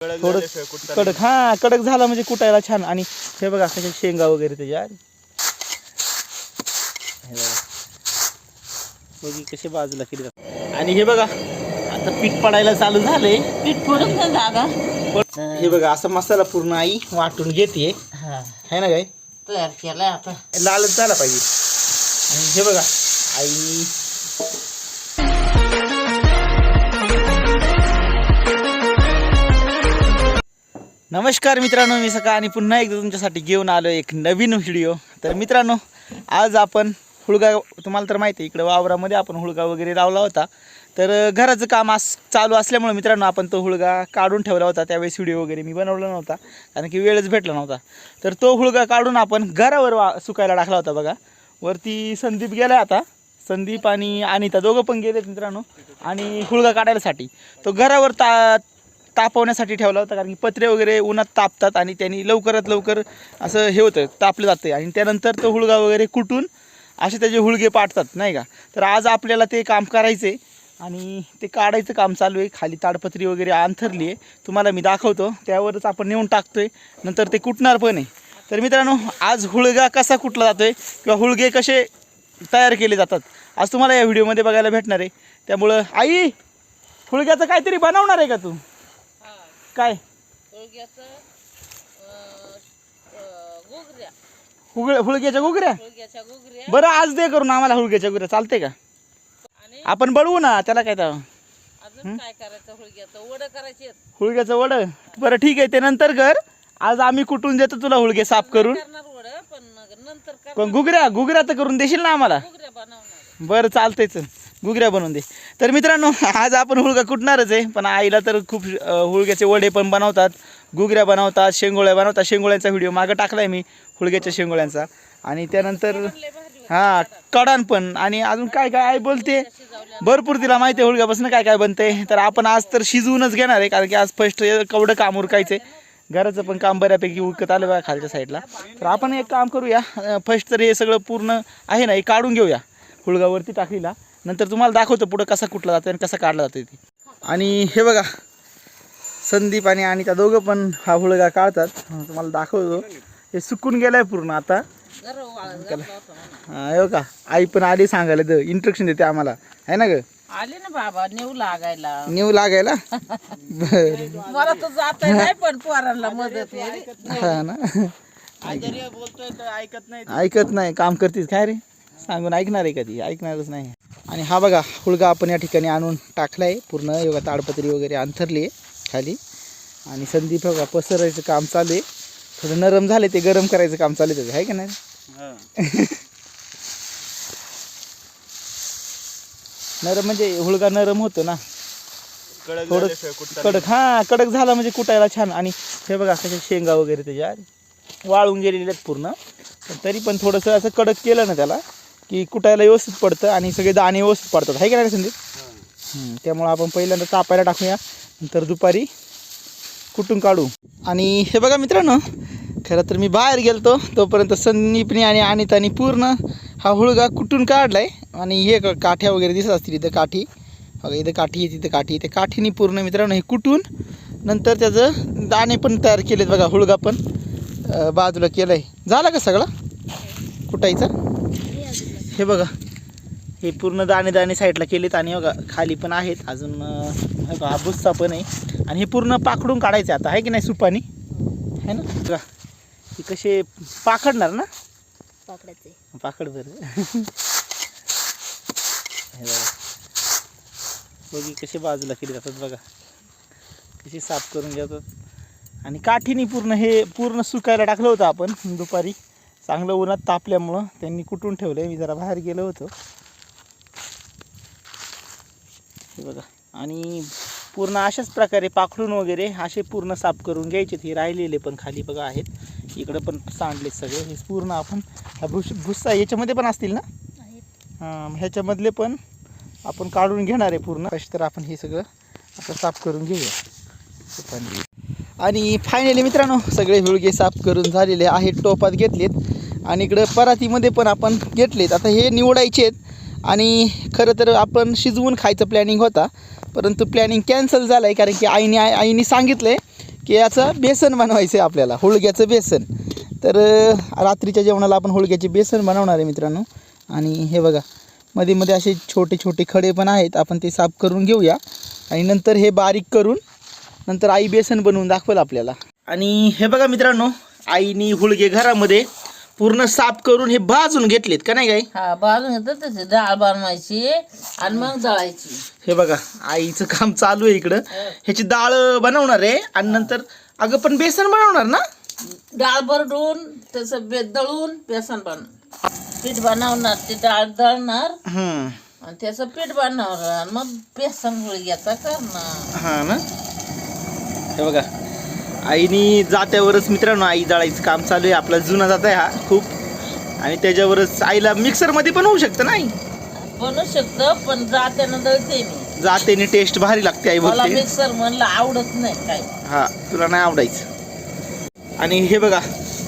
कडक कडक हा कडक झाला म्हणजे कुटायला छान. आणि हे बघा कशा शेंगा वगैरे त्याच्या. हे बघा. बघी कसे बाजूला जातात. आणि हे बघा आता पीठ पडायला चालू झालंय. पीठ फोडून ना दादा. पण हे बघा असा मसाला पूर्ण आई वाटून घेते. हा. है ना काय? तयार केलाय आता. लालच झाला पाहिजे. आणि हे बघा आई. नमस्कार मित्रांनो मी सकाळ आणि पुन्हा एकदा तुमच्यासाठी घेऊन आलो एक नवीन व्हिडिओ. तर मित्रांनो आज आपण हुळगा तुम्हाला तर माहिती आहे इकडं वावरामध्ये आपण हुळगा वगैरे लावला होता. तर घराचं काम आज चालू असल्यामुळे मित्रांनो आपण तो हुळगा काढून ठेवला होता. त्यावेळेस व्हिडिओ वगैरे मी बनवला नव्हता कारण की वेळच भेटला नव्हता. तर तो हुळगा काढून आपण घरावर वा सुकायला टाकला होता बघा. वरती संदीप गेला आता. संदीप आणि अनिता दोघं पण गेलेत मित्रांनो आणि हुळगा काढायसाठी. तो घरावर ता तापवण्यासाठी ठेवला होता कारण की पत्रे वगैरे उन्हात तापतात आणि त्यांनी लवकरात लवकर असं हे होतं तापलं जातं आणि त्यानंतर तो हुळगा वगैरे कुटून असे त्याचे हुळगे पाटतात नाही का? तर आज आपल्याला ते काम करायचे आणि ते काढायचं काम चालू आहे. खाली ताडपत्री वगैरे अंथरली आहे. तुम्हाला मी दाखवतो. त्यावरच आपण नेऊन टाकतोय. नंतर ते कुटणार पण आहे. तर मित्रांनो आज हुळगा कसा कुटला आहे किंवा हुळगे कसे तयार केले जातात आज तुम्हाला या व्हिडिओमध्ये बघायला भेटणार आहे. त्यामुळं आई हुळग्याचं काहीतरी बनवणार आहे का तू? काय? हुळ हुळग्याच्या गुगऱ्या बरं आज दे करून आम्हाला हुळग्याच्या गुगऱ्या चालते का? आपण बनवू ना त्याला काय तर. अजून काय करायचं हुळग्याचं? वड बरं ठीक आहे ते नंतर कर. आज आम्ही कुठून देतो तुला हुळगे साफ करून? पण गुगऱ्या गुगऱ्या तर करून देशील ना आम्हाला? बरं चालतंयच गुगऱ्या बनवून दे. तर मित्रांनो आज आपण हुळगा कुटणारच आहे पण आईला तर खूप हुळग्याचे वडे पण बनवतात. गुगऱ्या बनवतात शेंगोळ्या बनवतात. शेंगोळ्यांचा व्हिडिओ मागं टाकला आहे मी हुळग्याच्या शेंगोळ्यांचा. आणि त्यानंतर हां कडान पण. आणि अजून काय काय आई बोलते? भरपूर तिला माहिती आहे हुळग्यापासून काय काय बनते तर आपण आज तर शिजवूनच घेणार आहे कारण की आज फर्स्ट कवडं काम उरकायचे घराचं पण काम बऱ्यापैकी उरकत आलं बघा खालच्या साईडला. तर आपण एक काम करूया फर्स्ट तर हे सगळं पूर्ण आहे ना हे काढून घेऊया हुळगावरती टाकलीला. नंतर तुम्हाला दाखवतो पुढं कसा कुठला जातो आणि कसा काढला जातो ते. आणि हे बघा संदीप आणि अनिता दोघं पण हा हुळगा काढतात. तुम्हाला दाखवतो. हे सुकून गेलाय पूर्ण आता. हा, बघा आई पण आली सांगायला तर इंस्ट्रक्शन देते आम्हाला. आहे ना ग? आले ना बाबा नेऊ लागायला. नेऊ लागायला? बर. मला तर जात नाही पण पोरांना मदत आहे हा ना. बोलतोय ऐकत नाही. ऐकत नाही काम करतीस काय रे? सांगून ऐकणार आहे कधी? ऐकणारच नाही. आणि हा बघा हुळगा आपण या ठिकाणी आणून टाकलाय. पूर्ण योगा ताडपत्री वगैरे अंथरली आहे खाली. आणि संदीप बघा पसरायचं काम चालू आहे. थोडं नरम झाले ते गरम करायचं काम चालू आहे त्याचं. आहे का नाही. नरम म्हणजे हुळगा नरम होतो ना. कडक थोडं कडक हा कडक झाला म्हणजे कुटायला छान. आणि हे बघा कशा शेंगा वगैरे त्याच्या. वाळून गेलेले आहेत पूर्ण. तरी पण थोडंसं असं कडक केलं ना त्याला की कुटायला व्यवस्थित पडतं आणि सगळे दाणे व्यवस्थित पडतात. आहे का नाही संदीप? त्यामुळं आपण पहिल्यांदा तापायला टाकूया. नंतर दुपारी कुटून काढू. आणि हे बघा मित्रांनो खरं तर मी बाहेर गेलतो. तोपर्यंत संदीपनी आणि अनितानी पूर्ण हा हुळगा कुटून आहे आणि हे काठ्या वगैरे दिसत असतील इथं काठी. बघा इथं काठी आहे तिथं काठी त्या काठीने पूर्ण मित्रांनो हे कुटून नंतर त्याचं दाणे पण तयार केलेत बघा हुळगा पण बाजूला केलं आहे झाला का सगळा? कुटायचा? हे बघा. हे पूर्ण दाणे दाणे साईडला केलेत आणि बघा खाली पण आहेत. अजून हे बघा, हा बुस्सा पण आहे. आणि हे पूर्ण पाखडून काढायचे आता आहे की नाही सुपानी? है ना? बघा. हे कसे पाखडणार ना? पाकड्याचे पाकड बरं. हे बघा. बघी कसे बाजूला केले जातात बघा. कशी साफ करून घेतात. आणि काठीने पूर्ण हे पूर्ण सुकायला टाकलं होतं आपण दुपारी. चांगलं उन्हात तापल्यामुळं त्यांनी कुठून ठेवलं मी जरा बाहेर गेलो होतो. हे बघा. आणि पूर्ण अशाच प्रकारे पाखडून वगैरे असे पूर्ण साफ करून घ्यायचे. हे राहिलेले पण खाली बघा आहेत. इकडं पण सांडले सगळे. हे पूर्ण आपण भुस भुस्सा याच्यामध्ये पण असतील ना? हां ह्याच्यामधले पण आपण काढून घेणार आहे पूर्ण. कशी तर आपण हे सगळं आता साफ करून घेऊया. आणि फायनली मित्रांनो सगळे हुळगे साफ करून झालेले आहेत. टोपात घेतलेत. आणि इकडं परातीमध्ये पण आपण घेतलेत. आता हे निवडायचे आहेत. आणि खरं तर आपण शिजवून खायचं प्लॅनिंग होता. परंतु प्लॅनिंग कॅन्सल झालं आहे कारण की आईने आई आईने सांगितलं आहे की याचं बेसन बनवायचं आहे आपल्याला होळग्याचं बेसन. तर रात्रीच्या जेवणाला आपण होळग्याचे बेसन बनवणार आहे मित्रांनो. आणि हे बघा मध्ये मध्ये असे छोटे छोटे खडे पण आहेत. आपण ते साफ करून घेऊया. आणि नंतर हे बारीक करून नंतर आई बेसन बनवून दाखवेल आपल्याला. आणि हे बघा मित्रांनो आईनी हुळगे घरामध्ये पूर्ण साफ करून हे भाजून घेतलेत का नाही गाई हा बाजून घेतात त्याची डाळ बनवायची आणि मग दळायची. हे बघा आईचं काम चालू आहे इकडं. ह्याची डाळ बनवणार आहे आणि नंतर अगं पण बेसन बनवणार ना? डाळ भरडून त्याचं बे दळून बेसन बन पीठ बनवणार ते डाळ दळणार. हम्म. आणि त्याचं पीठ बनवणार. आणि मग बेसन गुळग्याचा करणार. हा ना? हे बघा आईनी जात्यावरच मित्रांनो आई दळायचं काम चालू आहे. आपला जुना जात आहे हा खूप. आणि त्याच्यावरच आईला मिक्सरमध्ये पण होऊ शकतं नाही? बनवू शकतं पण जात्यानं दळते मी. जातेने टेस्ट भारी लागते आई मला बोलते मिक्सर म्हणलं आवडत नाही काय. हा तुला नाही आवडायचं. आणि हे बघा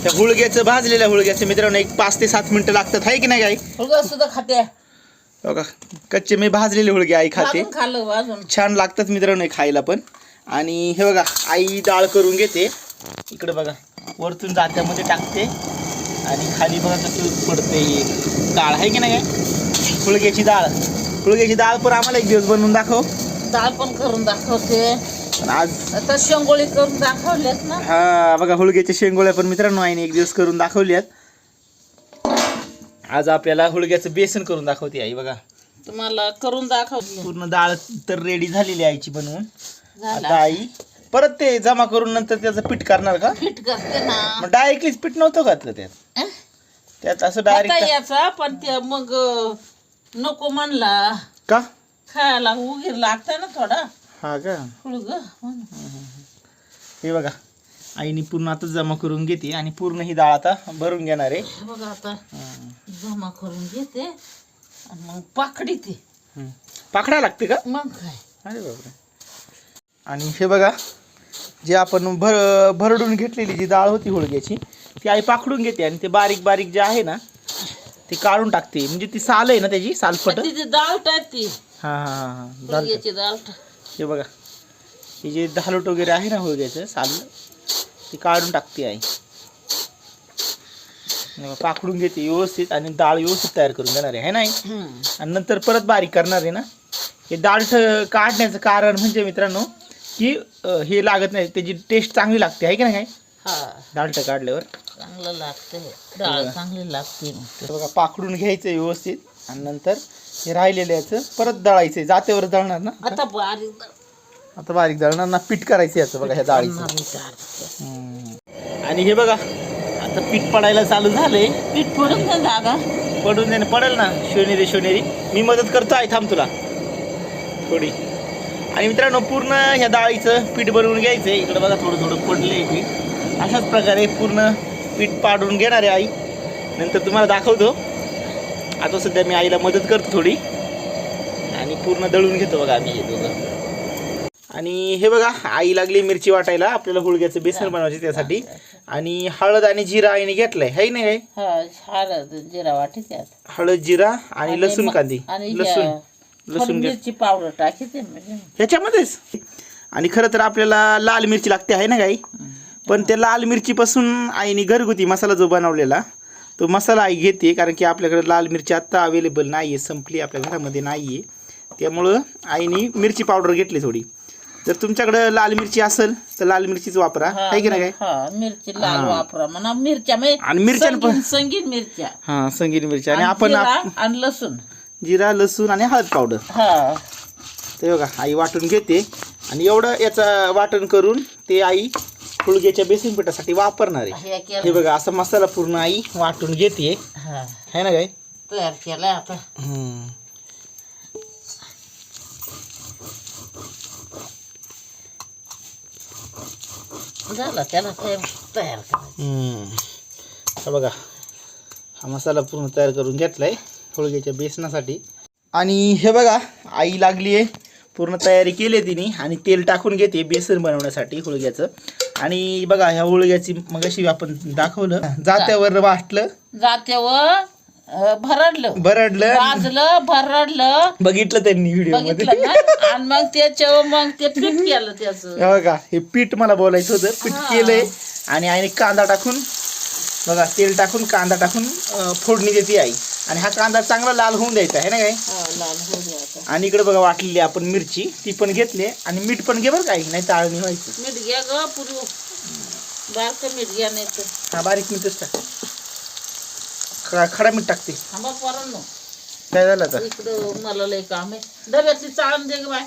त्या हुळग्याचं भाजलेल्या हुळग्याचं मित्रांनो एक पाच ते सात मिनिटं लागतात आहे की नाही गाई फुलगा सुद्धा खाते. बघा कच्चे मी भाजलेले हुळगे आई खाते. खाल्लं छान लागतात मित्रांनो हे खायला पण. आणि हे बघा आई डाळ करून घेते. इकडे बघा वरतून जात्यामध्ये टाकते. आणि खाली बघा कसं पडते डाळ आहे की नाही काय? हुळग्याची डाळ. हुळग्याची डाळ पण आम्हाला एक दिवस बनवून दाखव. डाळ पण करून दाखवते. आज आता शेंगोळी करून दाखवल्यात ना? हा बघा हुळग्याच्या शेंगोळ्या पण मित्रांनो आईने एक दिवस करून दाखवल्यात. आज आपल्याला हुळग्याचं बेसन करून दाखवते आई बघा. तुम्हाला करून दाखवते पूर्ण डाळ तर रेडी झालेली आईची बनवून. आता झाला आई परत ते जमा करून नंतर त्याचं पीठ करणार का? पीठ करते ना. मग डायरेक्टलीच पीठ नव्हतं घातलं त्यात. अं? त्यात असं डायरेक्ट याचा पण ते मग अं, नको म्हणला. का? खायला उगीर लागतंय ना थोडा. हा का? हुळग हे बघा आईने पूर्ण आता जमा करून घेते आणि पूर्ण ही डाळ आता भरून घेणार आहे. बघा आता जमा करून घेते आणि मग पाकडी ते हम्म. पाखडा लागते का? मग काय? अरे बापरे. आणि हे बघा जे आपण भर भरडून घेतलेली जी डाळ होती होळग्याची ती आई पाखडून घेते आणि ते बारीक बारीक जे आहे ना ते काढून टाकते म्हणजे ती साल आहे ना त्याची सालपट हा तिची डाळ टाकती हा हा हा. हुळग्याची डाळ टाक. हे बघा हे जे धालोट वगैरे आहे ना होळग्याचं साल ते काढून टाकते आई हे बघा, पाखडून घेते व्यवस्थित आणि डाळ व्यवस्थित तयार करून घेणार आहे है ना आई? हम्म. आणि नंतर परत बारीक करणार आहे ना हे डाळ ठ- काढण्याचं कारण म्हणजे मित्रांनो की अं, हे लागत नाही त्याची टेस्ट चांगली लागते आहे की नाही काय हा. डाळट काढल्यावर. चांगलं लागते डाळ चांगली लागते मग. तर बघा पाखडून घ्यायचं व्यवस्थित आणि नंतर हे राहिलेलं याचं परत दळायचं जात्यावर दळणार ना? आता बारीक आता बारीक दळणार ना पीठ करायचं याचं बघा ह्या डाळीचं. करणार मी डाळ. हम्म. आणि हे बघा आता पीठ पडायला चालू झालंय. पीठ पडून दादा. पडून देणं पडेल ना शिवनेरी शिवनेरी मी मदत करतो आहे थांब तुला. थोडी. आणि मित्रांनो पूर्ण ह्या डाळीचं पीठ बनवून घ्यायचं आहे इकडं बघा थोडं थोडं पडलं आहे पीठ अशाच प्रकारे पूर्ण पीठ पाडून घेणार आहे आई. नंतर तुम्हाला दाखवतो. आता सध्या मी आईला मदत करतो थोडी. आणि पूर्ण दळून घेतो बघा आम्ही हे दोघं. आणि हे बघा आई लागली मिरची वाटायला. आपल्याला हुळग्याचं बेसन बनवायचं त्यासाठी. आणि हळद आणि जिरा आईने घेतलंय. है नाही हा हळद जिरा वाटी हळद जिरा आणि लसूण कांदी. लसूण. लसूण घे. मिरची पावडर टाकीते म्हणजे. ह्याच्यामध्येच? आणि खरं तर आपल्याला लाल मिरची लागते आहे ना गाई पण त्या लाल मिरचीपासून आईने घरगुती मसाला जो बनवलेला तो मसाला आई घेते कारण की आपल्याकडे लाल मिरची आत्ता अवेलेबल नाही आहे संपली आपल्या घरामध्ये नाही आहे त्यामुळं आईने मिरची पावडर घेतली थोडी. जर तुमच्याकडे लाल मिरची असेल तर लाल मिरचीच वापरा. आहे की नाही काय? मिरची लाल वापरा म्हणा. मिरच्या म्हणजे आणि मिरच्या संगीत मिरच्या. हां संगीत मिरची आणि आपण आणि लसूण. जिरा लसूण आणि हळद पावडर हा. ते बघा आई वाटून घेते. आणि एवढं याचं वाटण करून ते आई फुलग्याच्या बेसन पिठासाठी वापरणार आहे. हे बघा असा मसाला पूर्ण आई वाटून घेते. हा. ना काय? तयार केलाय आता. झालं त्याला तयार तयार बघा हा मसाला पूर्ण तयार करून घेतलाय. फुलग्याच्या बेसनासाठी. आणि हे बघा आई लागली आहे पूर्ण तयारी केली आहे तिने आणि तेल टाकून घेते बेसन बनवण्यासाठी हुळग्याचं. आणि बघा ह्या हुळग्याची मगाशी आपण दाखवलं जात्यावर वाटलं. जात्यावर भरडलं. भरडलं. भाजलं भरडलं. बघितलं त्यांनी व्हिडिओमध्ये. आणि मग त्याच्यावर मग ते पीठ केलं त्याच. हे बघा हे पीठ मला बोलायचं होतं. पीठ केलंय. आणि आईने कांदा टाकून बघा तेल टाकून कांदा टाकून फोडणी देते आई. आणि हा कांदा चांगला लाल होऊन द्यायचा आहे ना काय? लाल होऊ आणि इकडे बघा वाटलेली आपण मिरची ती पण घेतली आणि मीठ पण घे बरं काही नाही चाळणी व्हायचं. मीठ घ्या ग पुरी. बारकं मीठ घ्या नाही तर. हा बारीक मीठच टाक खडा खडा मीठ टाकते. थांबा काय झालं आता? इकडं मला लय काम आहे. डब्यातली चाळण दे ग बाय.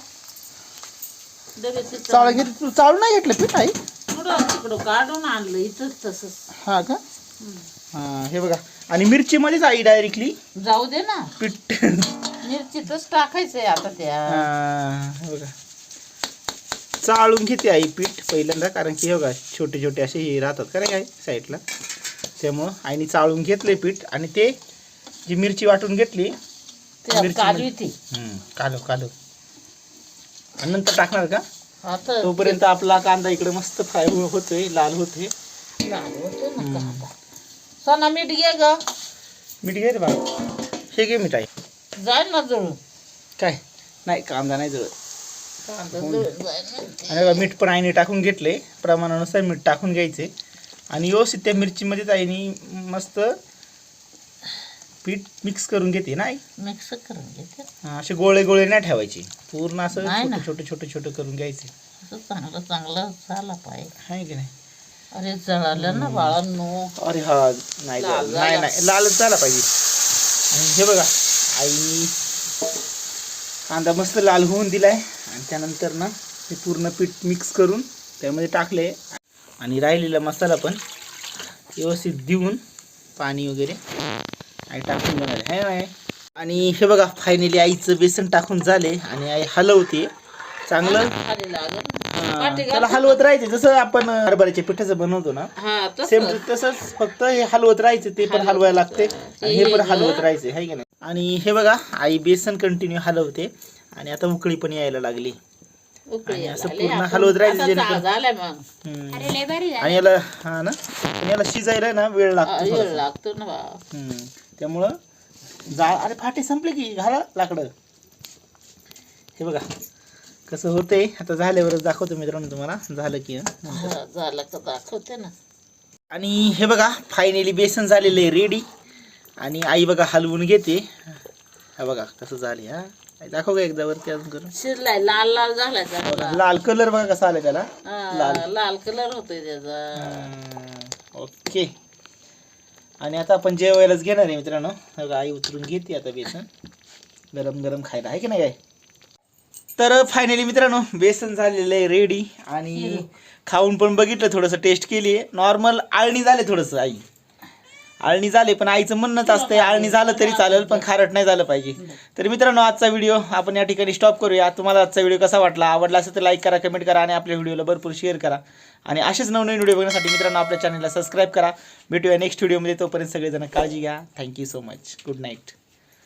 डब्यातली चाळ चाळण घेत तू चाळून नाही घेतलं पीठ आई? तिकडं काढून आणलं इथंच तसंच. हा का? हा हे बघा. आणि मिरचीमध्येच आई डायरेक्टली जाऊ दे ना. पीठ. मिरचीतच टाकायचंय आता त्या. हा, बघा. चाळून घेते आई पीठ पहिल्यांदा कारण की हे बघा छोटे छोटे असे हे राहतात का काय साईडला. त्यामुळं आईने चाळून घेतले पीठ आणि ते जी मिरची वाटून घेतली त्या मिरची काढली ती. हम्म, कालो कालो आणि नंतर टाकणार का? आता तोपर्यंत आपला कांदा इकडे मस्त फ्राय होतोय लाल होतोय. ना कांदा. सोना मीठ घे ग. मीठ घे रे बा हे घे मीठ आहे जाय ना जळून काय? नाही कांदा नाही जळत. कांदा जळून जाईल ना. आणि बघा मीठ पण आईने टाकून घेतले. प्रमाणानुसार मीठ टाकून घ्यायचे. आणि व्यवस्थित त्या मिरचीमध्येच आईने मस्त पीठ मिक्स करून घेते ना आई? मिक्स करून घेते. हा, असे गोळे गोळे नाही ठेवायचे. पूर्ण असं नाही ना. छोटे छोटे छोटे छोटे करून घ्यायचे. असं चांगलं चांगलं झाला पाहिजे. आहे की नाही? अरे जळालं ना बाळांनो. अरे हा नाही लाल झालं. नाही. नाही लालच झाला पाहिजे. आणि हे बघा आईनी कांदा मस्त लाल होऊन दिलाय. आणि त्यानंतर ना हे पूर्ण पीठ मिक्स करून त्यामध्ये टाकले आणि राहिलेला मसाला पण व्यवस्थित देऊन पाणी वगैरे आई टाकून बनवले आहे नाही आणि हे बघा फायनली आईचं बेसन टाकून झाले. आणि आई हलवते. चांगलं? खाली लागल. त्याला. हलवत राहायचे जसं आपण हरभऱ्याच्या पिठाचं बनवतो ना हा सेम तसं तसंच फक्त हे हलवत राहायचं ते पण हलवायला लागते आणि हे पण हलवत. राहायचं आहे की नाही आणि हे बघा आई बेसन कंटिन्यू हलवते आणि आता उकळी पण यायला लागली उकळी असं. पूर्ण आपण- हलवत राहायचं आता जेणेकरून- जा- झालंय मग हम्म. आणि याला हा ना आणि याला शिजायला ना वेळ हा, लागतो वेळ. लागतो ना बा हम्म. त्यामुळं जाळ अरे फाटे संपले की घाला लाकडं हे बघा कसं होतंय? आता झाल्यावरच दाखवतो मित्रांनो तुम्हाला. झालं की हं. हा, झालं का? दाखवते ना. आणि हे बघा फायनली बेसन झालेलं आहे रेडी आणि आई बघा हलवून घेते. हा बघा कसं झाले हा? दाखव का एकदा वरती अजून करून. शिरलाय लाल लाल झालाय चांगला लाल कलर बघा कसा आला त्याला. हा, लाल. लाल कलर होतोय त्याचा. ओके. आणि आता आपण जेवायलाच घेणार आहे मित्रांनो. हे बघा आई उतरून घेते आता बेसन. गरम गरम खायला. आहे की नाही काय तर फायनली मित्रांनो बेसन झालेलं आहे रेडी आणि खाऊन पण बघितलं थोडंसं टेस्ट केली आहे. नॉर्मल आळणी झाले थोडंसं आई. आळणी झाले पण आईचं म्हणणंच असतंय आळणी झालं तरी चालेल पण खारट नाही झालं पाहिजे. तर मित्रांनो आजचा व्हिडिओ आपण या ठिकाणी स्टॉप करूया. तुम्हाला आजचा व्हिडिओ कसा वाटला? आवडला असेल तर लाईक करा कमेंट करा आणि आपल्या व्हिडिओला भरपूर शेअर करा. आणि असेच नवनवीन व्हिडिओ बघण्यासाठी मित्रांनो आपल्या चॅनलला सबस्क्राईब करा. भेटूया नेक्स्ट व्हिडिओमध्ये तोपर्यंत सगळेजण काळजी घ्या. Thank you so much good night